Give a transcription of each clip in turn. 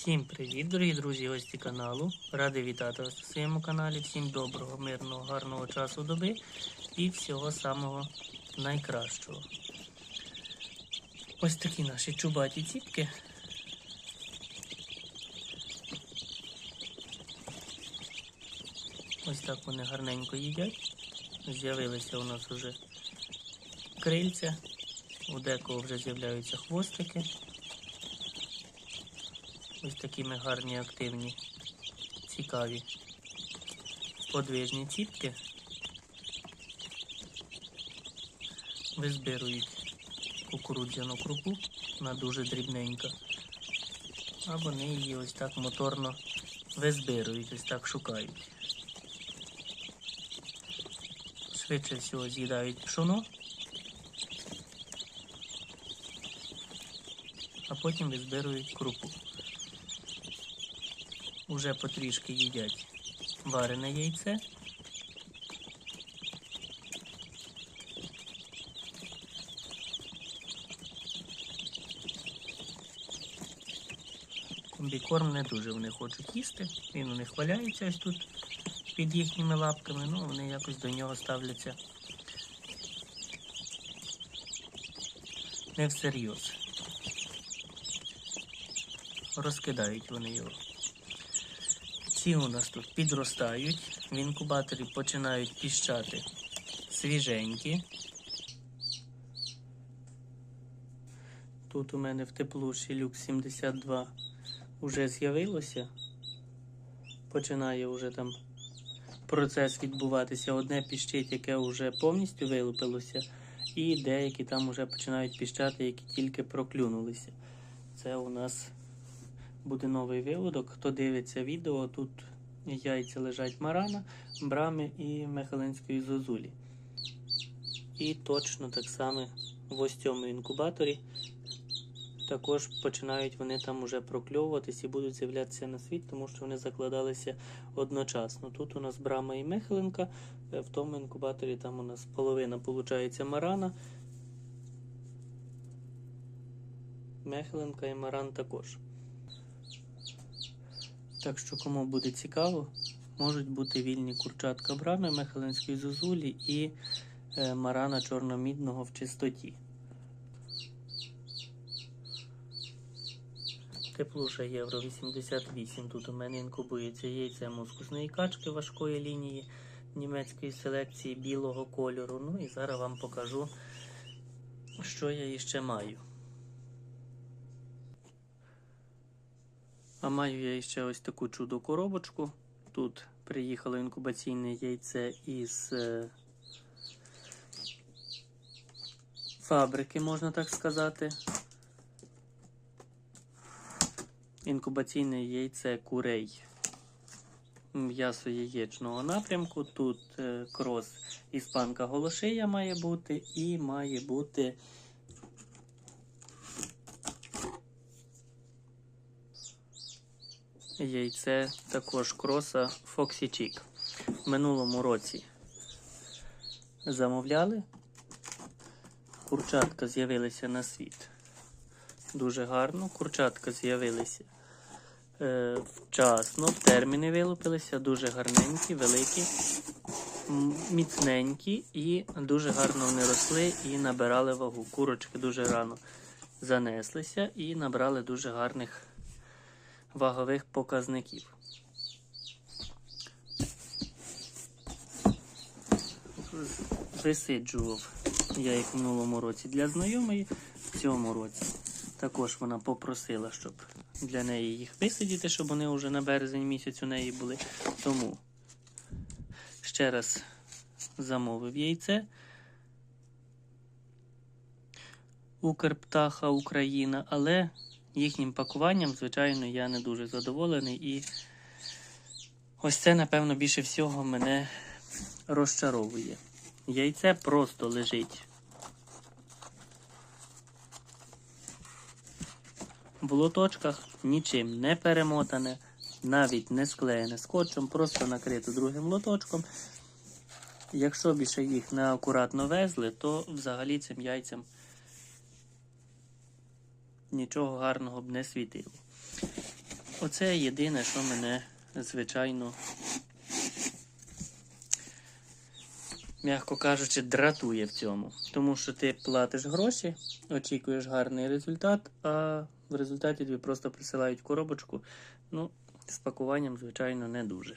Всім привіт, дорогі друзі, гості каналу. Радий вітати вас на своєму каналі. Всім доброго, мирного, гарного часу доби і всього самого найкращого. Ось такі наші чубаті ціпки. Ось так вони гарненько їдять. З'явилися у нас вже крильця, у декого вже з'являються хвостики. Ось такі ми гарні, активні, цікаві, подвижні ціпки. Визбирують кукурудзяну крупу, вона дуже дрібненька. А вони її ось так моторно визбирують, ось так шукають. Швидше всього з'їдають пшоно, а потім визбирують крупу. Уже потрішки їдять варене яйце. Комбікорм не дуже вони хочуть їсти. Він у них валяється ось тут під їхніми лапками, ну вони якось до нього ставляться не всерйоз. Розкидають вони його. Ці у нас тут підростають, в інкубаторі починають піщати свіженькі. Тут у мене в теплуші люкс 72 вже з'явилося. Починає вже там процес відбуватися. Одне піщить, яке вже повністю вилупилося, і деякі там вже починають піщати, які тільки проклюнулися. Це у нас буде новий виводок. Хто дивиться відео, тут яйця лежать марана, брами і мехалинської зозулі. І точно так само в ось цьому інкубаторі також починають вони там уже прокльовуватись і будуть з'являтися на світ, тому що вони закладалися одночасно. Тут у нас брама і мехалинка, в тому інкубаторі там у нас половина виходить марана. Мехалинка і маран також. Так що, кому буде цікаво, можуть бути вільні курчатка брами, мехалинської зозулі і е, марана чорномідного в чистоті. Теплуша євро 88. Тут у мене інкубується яйце мускусної качки важкої лінії німецької селекції білого кольору. Ну і зараз вам покажу, що я іще маю. А маю я ще ось таку чудо коробочку. Тут приїхало інкубаційне яйце із е, фабрики, можна так сказати. Інкубаційне яйце курей м'ясо яєчного напрямку. Тут е, крос іспанка голошия має бути і має бути яйце також кроса Foxy Chick. В минулому році замовляли. Курчатка з'явилися на світ. Дуже гарно. Курчатка з'явилися е, вчасно, терміни вилупилися, дуже гарненькі, великі, міцненькі і дуже гарно вони росли і набирали вагу. Курочки дуже рано занеслися і набрали дуже гарних вагових показників. Висиджував я їх в минулому році для знайомої, в цьому році також вона попросила, щоб для неї їх висидіти, щоб вони вже на березень місяць у неї були. Тому ще раз замовив яйце. Укрптаха Україна, але їхнім пакуванням, звичайно, я не дуже задоволений. І ось це, напевно, більше всього мене розчаровує. Яйце просто лежить в лоточках, нічим не перемотане, навіть не склеєне скотчем, просто накрито другим лоточком. Якщо більше їх неакуратно везли, то взагалі цим яйцям нічого гарного б не світило. Оце єдине, що мене, звичайно, м'яко кажучи, дратує в цьому. Тому що ти платиш гроші, очікуєш гарний результат, а в результаті тобі просто присилають коробочку. Ну, з пакуванням, звичайно, не дуже.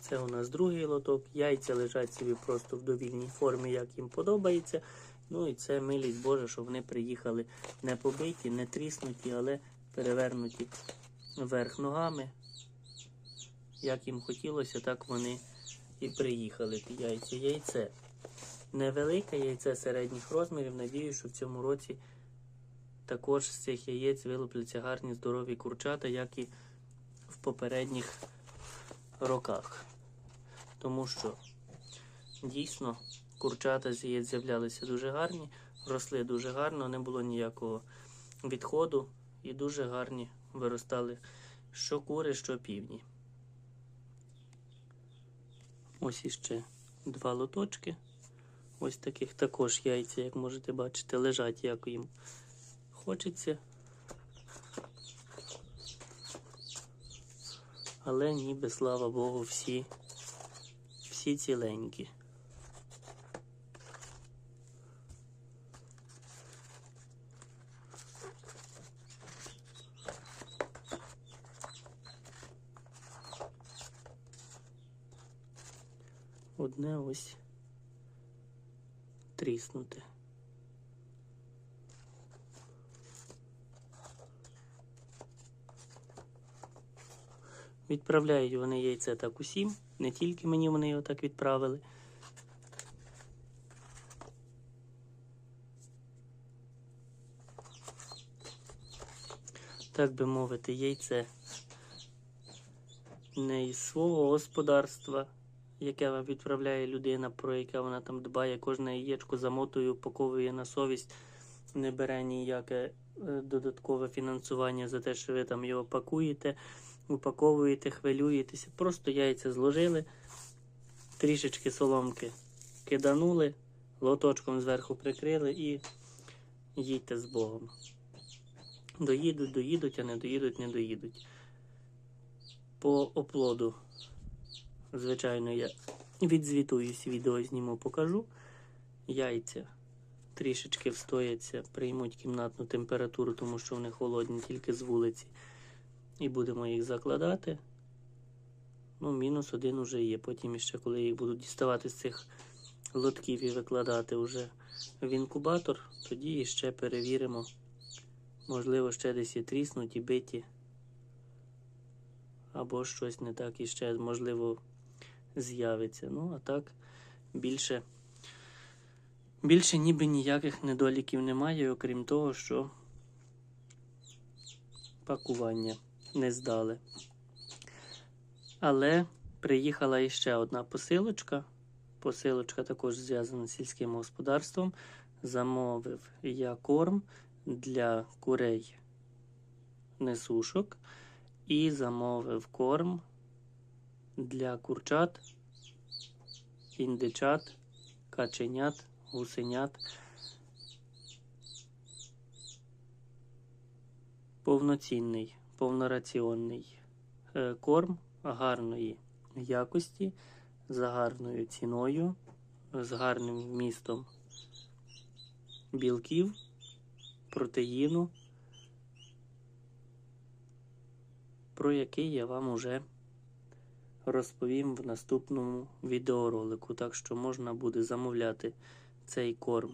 Це у нас другий лоток. Яйця лежать собі просто в довільній формі, як їм подобається. Ну і це милість Божа, що вони приїхали не побиті, не тріснуті, але перевернуті вверх ногами. Як їм хотілося, так вони і приїхали. Яйця. Яйце невелике, яйце середніх розмірів. Надію, що в цьому році також з цих яєць вилупляться гарні здорові курчата, як і в попередніх роках. Тому що дійсно курчата з з'являлися дуже гарні, росли дуже гарно, не було ніякого відходу і дуже гарні виростали що кури, що півні. Ось іще два лоточки. Ось таких також яйця, як можете бачити, лежать, як їм хочеться. Але ніби, слава Богу, всі, всі ціленькі. Одне ось тріснуте. Відправляють вони яйце так усім, не тільки мені вони його так відправили. Так би мовити, яйце не із свого господарства, яке вам відправляє людина, про яке вона там дбає, кожне яєчко замотує, упаковує на совість, не бере ніяке е, додаткове фінансування за те, що ви там його пакуєте, упаковуєте, хвилюєтеся. Просто яйця зложили, трішечки соломки киданули, лоточком зверху прикрили і їдьте з Богом. Доїдуть, доїдуть, а не доїдуть, не доїдуть. По оплоду, звичайно, я відзвітуюсь, відео зніму, покажу. Яйця трішечки встояться, приймуть кімнатну температуру, тому що вони холодні тільки з вулиці. І будемо їх закладати. Ну, мінус один уже є. Потім ще, коли їх будуть діставати з цих лотків і викладати вже в інкубатор, тоді ще перевіримо. Можливо, ще десь і тріснуті, биті. Або щось не так іще, можливо, з'явиться. Ну, а так, більше, більше ніби ніяких недоліків немає, окрім того, що пакування не здали. Але приїхала іще одна посилочка. Посилочка також зв'язана з сільським господарством. Замовив я корм для курей несушок і замовив корм для курчат, індичат, каченят, гусенят. Повноцінний, повнораціонний е, корм гарної якості, за гарною ціною, з гарним вмістом білків, протеїну, про який я вам уже розповім в наступному відеоролику. Так що можна буде замовляти цей корм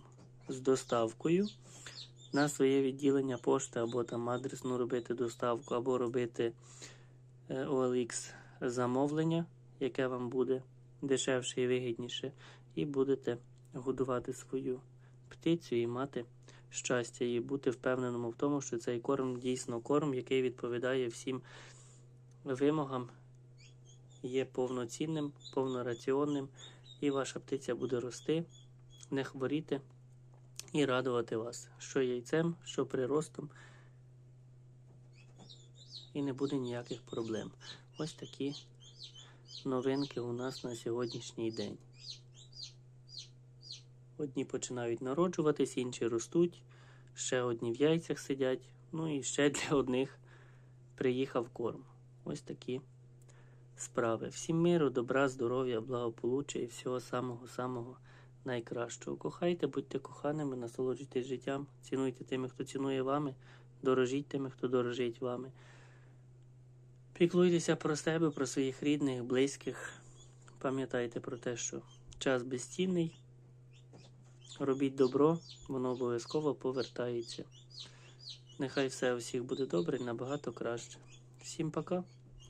з доставкою на своє відділення пошти, або там адресну робити доставку, або робити е, OLX замовлення, яке вам буде дешевше і вигідніше, і будете годувати свою птицю і мати щастя, і бути впевненому в тому, що цей корм дійсно корм, який відповідає всім вимогам, є повноцінним, повнораціонним, і ваша птиця буде рости, не хворіти і радувати вас, що яйцем, що приростом, і не буде ніяких проблем. Ось такі новинки у нас на сьогоднішній день. Одні починають народжуватись, інші ростуть, ще одні в яйцях сидять. Ну і ще для одних приїхав корм. Ось такі справи. Всім миру, добра, здоров'я, благополуччя і всього самого-самого найкращого. Кохайте, будьте коханими, насолоджуйтесь життям, цінуйте тими, хто цінує вами, дорожіть тими, хто дорожить вами. Піклуйтеся про себе, про своїх рідних, близьких. Пам'ятайте про те, що час безцінний. Робіть добро, воно обов'язково повертається. Нехай все у всіх буде добре і набагато краще. Всім пока